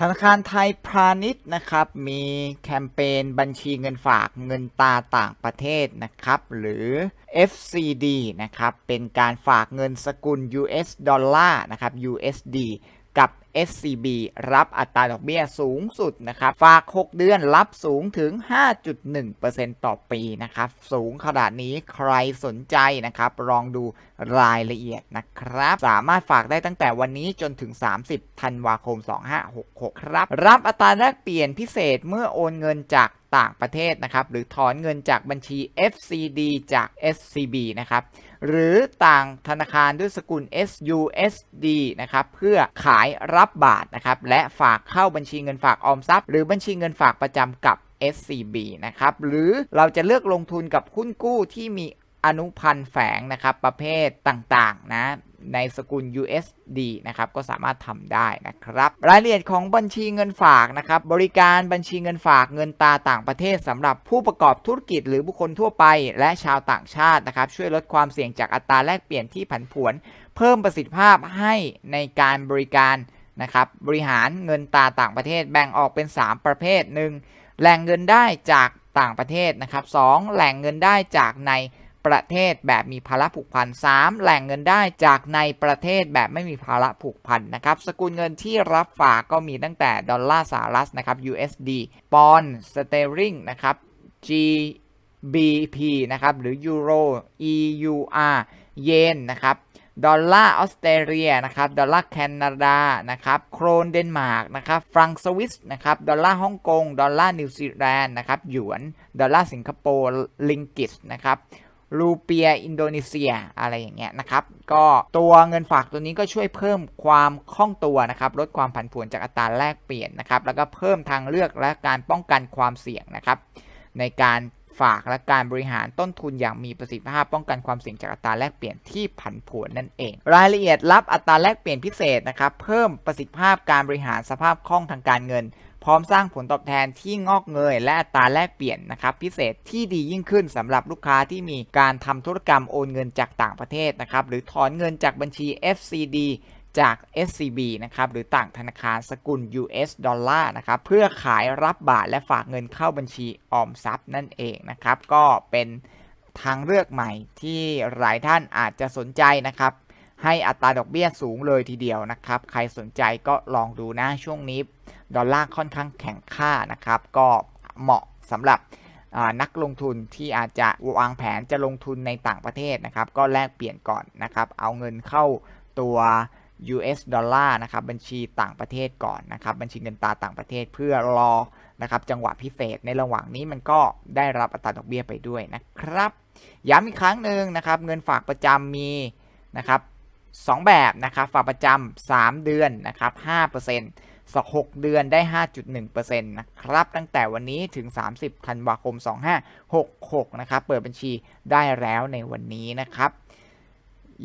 ธนาคารไทยพาณิชย์นะครับมีแคมเปญบัญชีเงินฝากเงินตาต่างประเทศนะครับหรือ FCD นะครับเป็นการฝากเงินสกุล US ดอลลาร์นะครับ USD SCB รับอัตราดอกเบี้ยสูงสุดนะครับ ฝาก 6 เดือนรับสูงถึง 5.1%ต่อปีนะครับ สูงขนาดนี้ใครสนใจนะครับ ลองดูรายละเอียดนะครับ สามารถฝากได้ตั้งแต่วันนี้จนถึง 30 ธันวาคม 2566 ครับ รับอัตราแลกเปลี่ยนพิเศษเมื่อโอนเงินจาก ต่างประเทศนะครับ หรือถอนเงินจากบัญชี FCD จาก SCB นะครับ หรือต่างธนาคารด้วยสกุล SUSD นะครับ เพื่อขายรับบาทนะครับ และฝากเข้าบัญชีเงินฝากออมทรัพย์ หรือบัญชีเงินฝากประจำกับ SCB นะครับ หรือเราจะเลือกลงทุนกับหุ้นกู้ที่มีอนุพันธ์แฝงนะครับประเภทต่างๆนะ ในสกุล USD นะครับก็สามารถทำได้นะครับ รายละเอียดของบัญชีเงินฝากนะครับบริการบัญชีเงินฝากเงินตาต่างประเทศสำหรับผู้ประกอบธุรกิจหรือบุคคลทั่วไป และชาวต่างชาตินะครับช่วยลดความเสี่ยงจากอัตราแลกเปลี่ยนที่ผันผวน เพิ่มประสิทธิภาพให้ในการบริการนะครับบริหารเงินตาต่างประเทศแบ่งออกเป็น 3 ประเภทหนึ่งแหล่งเงินได้จากต่างประเทศนะครับสองแหล่งเงินได้จากใน ประเทศแบบมีภาระผูกพัน 3. แหล่งเงินได้จากในประเทศแบบไม่มีภาระผูกพันนะครับสกุลเงินที่รับฝากก็มีตั้งแต่ดอลลาร์สหรัฐนะครับ USD ปอนด์สเตอริงนะครับ GBP นะครับหรือยูโร EUR เยนนะครับดอลลาร์ออสเตรเลียนะครับดอลลาร์แคนาดานะครับโครนเดนมาร์กนะครับฟรังสวิสนะครับดอลลาร์ฮ่องกงดอลลาร์นิวซีแลนด์นะครับหยวนดอลลาร์สิงคโปร์ลิงกิสนะครับ รูเปียอินโดนีเซียอะไรอย่างเงี้ยนะครับ ก็ตัวเงินฝากตัวนี้ก็ช่วยเพิ่มความคล่องตัวนะครับ ลดความผันผวนจากอัตราแลกเปลี่ยนนะครับ แล้วก็เพิ่มทางเลือกและการป้องกันความเสี่ยงนะครับ ในการฝากและการบริหารต้นทุนอย่างมีประสิทธิภาพป้องกันความเสี่ยงจากอัตราแลกเปลี่ยนที่ผันผวนนั่นเอง รายละเอียดรับอัตราแลกเปลี่ยนพิเศษนะครับ เพิ่มประสิทธิภาพการบริหารสภาพคล่องทางการเงิน พร้อมสร้างผลตอบแทนที่งอกเงย และอัตราแลกเปลี่ยนนะครับพิเศษที่ดียิ่งขึ้นสำหรับลูกค้าที่มีการทำธุรกรรมโอนเงินจากต่างประเทศนะครับหรือถอนเงินจากบัญชี FCD จาก SCB นะครับหรือต่างธนาคารสกุล US ดอลลาร์นะครับเพื่อขายรับบาทและฝากเงินเข้าบัญชีออมทรัพย์นั่นเองนะครับก็เป็นทางเลือกใหม่ที่หลายท่านอาจจะสนใจนะครับ ให้อัตราดอกเบี้ยสูงเลยทีเดียวนะครับ ใครสนใจก็ลองดูนะช่วงนี้ ดอลลาร์ค่อนข้างแข็งค่านะครับ ก็เหมาะสำหรับนักลงทุนที่อาจจะวางแผนจะลงทุนในต่างประเทศนะครับ ก็แลกเปลี่ยนก่อนนะครับ เอาเงินเข้าตัว US ดอลลาร์นะครับบัญชีต่างประเทศก่อนนะครับบัญชีเงินตราต่างประเทศเพื่อรอนะครับจังหวะพิเศษในระหว่างนี้มันก็ได้รับอัตราดอกเบี้ยไปด้วยนะครับ ย้ำอีกครั้งหนึ่งนะครับเงินฝากประจำมีนะครับสองแบบนะครับฝากประจำ3เดือนนะครับ5% สัก6เดือนได้ 5.1%นะครับ ตั้งแต่วันนี้ถึง 30 ธันวาคม 2566 นะครับ เปิดบัญชีได้แล้วในวันนี้นะครับ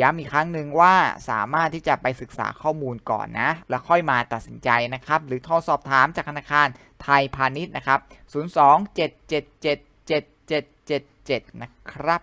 ย้ำอีกครั้งหนึ่งว่าสามารถที่จะไปศึกษาข้อมูลก่อนนะ แล้วค่อยมาตัดสินใจนะครับ หรือโทรสอบถามจากธนาคารไทยพาณิชย์นะครับ 02-777-7777 นะครับ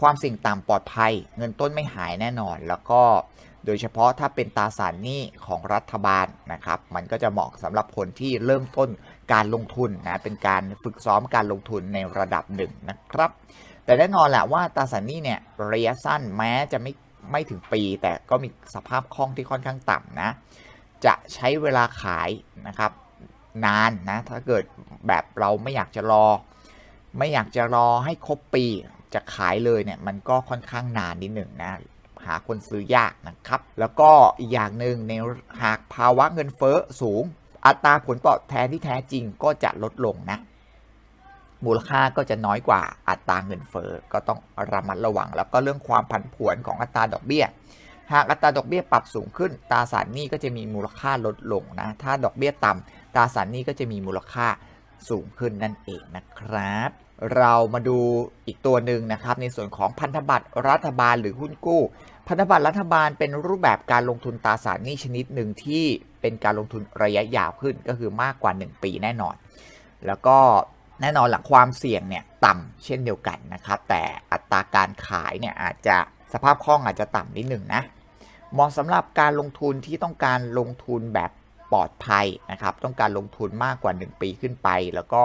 ความเสี่ยงต่ำปลอดภัย เงินต้นไม่หายแน่นอน แล้วก็โดยเฉพาะถ้าเป็นตราสารหนี้ของรัฐบาลนะครับ มันก็จะเหมาะสำหรับคนที่เริ่มต้นการลงทุนนะเป็นการฝึกซ้อมการลงทุนในระดับหนึ่งนะครับ แต่แน่นอนแหละว่าตราสารหนี้เนี่ยระยะสั้นแม้จะไม่ไม่ถึงปี แต่ก็มีสภาพคล่องที่ค่อนข้างต่ำนะ จะใช้เวลาขายนะครับนานนะถ้าเกิดแบบเราไม่อยากจะรอ ไม่อยากจะรอให้ครบปี จะขายเลยเนี่ยมันก็ค่อนข้างนานนิดหนึ่งนะหาคนซื้อยากนะครับ แล้วก็อีกอย่างหนึ่งในหากภาวะเงินเฟ้อสูง อัตราผลตอบแทนที่แท้จริงก็จะลดลงนะ มูลค่าก็จะน้อยกว่าอัตราเงินเฟ้อก็ต้องระมัดระวัง แล้วก็เรื่องความผันผวนของอัตราดอกเบี้ย หากอัตราดอกเบี้ยปรับสูงขึ้นตราสารหนี้ก็จะมีมูลค่าลดลงนะ ถ้าดอกเบี้ยต่ำตราสารหนี้ก็จะมีมูลค่า สูงขึ้นนั่นเองนะครับ เรามาดูอีกตัวหนึ่งนะครับ ในส่วนของพันธบัตรรัฐบาลหรือหุ้นกู้ พันธบัตรรัฐบาลเป็นรูปแบบการลงทุนตราสารหนี้ชนิดหนึ่งที่เป็นการลงทุนระยะยาวขึ้นก็คือมากกว่า 1 ปีแน่นอน แล้วก็แน่นอนหลักความเสี่ยงเนี่ยต่ำเช่นเดียวกันนะครับ แต่อัตราการขายเนี่ยอาจจะสภาพคล่องอาจจะต่ำนิดหนึ่งนะเหมาะสำหรับการลงทุนที่ต้องการลงทุนแบบ ปลอดภัยนะครับต้องการลงทุนมากกว่า 1 ปีขึ้นไป แล้วก็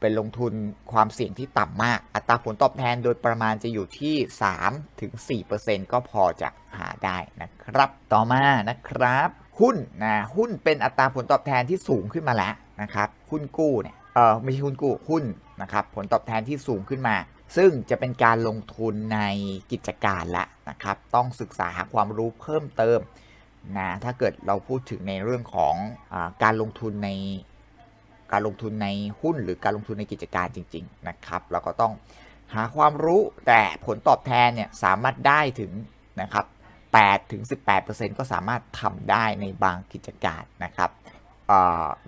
เป็นลงทุนความเสี่ยงที่ต่ำมาก อัตราผลตอบแทนโดยประมาณจะอยู่ที่3-4%ถึง4%ก็พอจะหาได้นะครับ ต่อมานะครับหุ้นนะหุ้นเป็นอัตราผลตอบแทนที่สูงขึ้นมาแล้วนะครับหุ้นกู้เนี่ยเออไม่ใช่หุ้นกู้หุ้นนะครับผลตอบแทนที่สูงขึ้นมา ซึ่งจะเป็นการลงทุนในกิจการละนะครับต้องศึกษาหาความรู้เพิ่มเติม นะถ้าเกิดเราพูดถึงในเรื่องของอการลงทุนในการลงทุนในหุ้นหรือการลงทุนในกิจการจริง ๆ นะครับ เราก็ต้องหาความรู้แต่ผลตอบแทนเนี่ยสามารถได้ถึงนะครับ8ถึง18%ก็สามารถทำได้ในบางกิจการนะครับ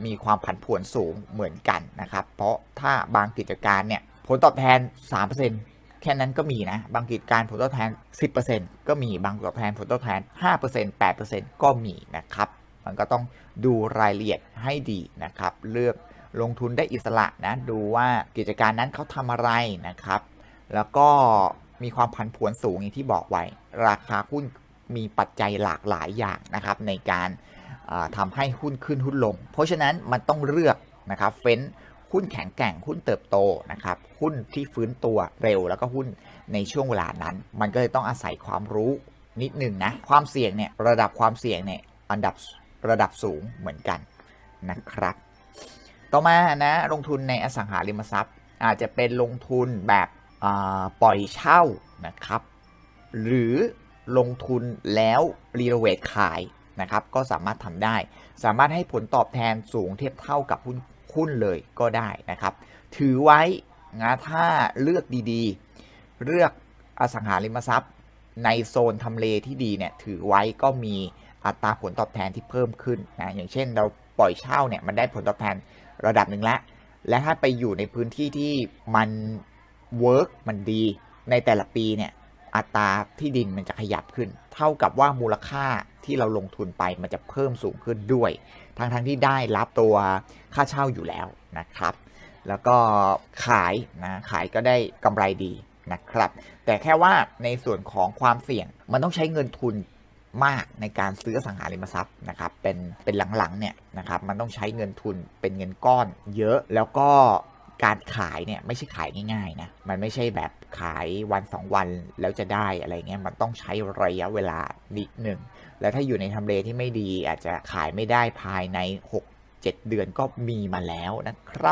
มีความผันผวนสูงเหมือนกันนะครับ เพราะถ้าบางกิจการเนี่ยผลตอบแทน 3% แค่นั้นก็มีนะ บางกิจการผลตอบแทน 10%ก็มีบางตอบแทนผลตอบแทน 5% 8%ก็มีนะครับ มันก็ต้องดูรายละเอียดให้ดีนะครับ เลือกลงทุนได้อิสระนะ ดูว่ากิจการนั้นเขาทำอะไรนะครับ แล้วก็มีความผันผวนสูงอย่างที่บอกไว้ ราคาหุ้นมีปัจจัยหลากหลายอย่างนะครับ ในการาทำให้หุ้นขึ้นหุ้นลง เพราะฉะนั้นมันต้องเลือกนะครับ เฟ้น หุ้นแข็งแกร่งหุ้นเติบโตนะครับ หุ้นที่ฟื้นตัวเร็วแล้วก็หุ้นในช่วงเวลานั้น มันก็เลยต้องอาศัยความรู้นิดหนึ่งนะ ความเสี่ยงเนี่ยระดับความเสี่ยงเนี่ยอันดับระดับสูงเหมือนกันนะครับ ต่อมานะลงทุนในอสังหาริมทรัพย์ อาจจะเป็นลงทุนแบบปล่อยเช่านะครับ หรือลงทุนแล้วรีโนเวทขายนะครับ ก็สามารถทำได้ สามารถให้ผลตอบแทนสูงเทียบเท่ากับหุ้น หุ้นเลยก็ได้นะครับ ถือไว้นะถ้าเลือกดีๆ เลือกอสังหาริมทรัพย์ ในโซนทำเลที่ดีเนี่ยถือไว้ก็มีอัตราผลตอบแทนที่เพิ่มขึ้นนะอย่างเช่นเราปล่อยเช่าเนี่ยมันได้ผลตอบแทนระดับหนึ่งแล้วและถ้าไปอยู่ในพื้นที่ที่มันเวิร์กมันดี ในแต่ละปีเนี่ยอัตราที่ดินมันจะขยับขึ้น เท่ากับว่ามูลค่าที่เราลงทุนไปมันจะเพิ่มสูงขึ้นด้วย ทั้งทั้งๆที่ได้รับตัวค่าเช่าอยู่แล้วนะครับ แล้วก็ขายนะขายก็ได้กำไรดีนะครับ แต่แค่ว่าในส่วนของความเสี่ยงมันต้องใช้เงินทุนมากในการซื้อสังหาริมทรัพย์นะครับ เป็นเป็นหลังๆเนี่ยนะครับมันต้องใช้เงินทุนเป็นเงินก้อนเยอะแล้วก็การขายเนี่ยไม่ใช่ขายง่ายๆนะมันไม่ใช่แบบขายวันสองวันแล้วจะได้อะไรเงี้ยมันต้องใช้ระยะเวลานิดหนึ่ง แล้วถ้าอยู่ในทำเลที่ไม่ดีอาจจะขายไม่ได้ภายใน 6-7 เดือนก็มีมาแล้วนะครับ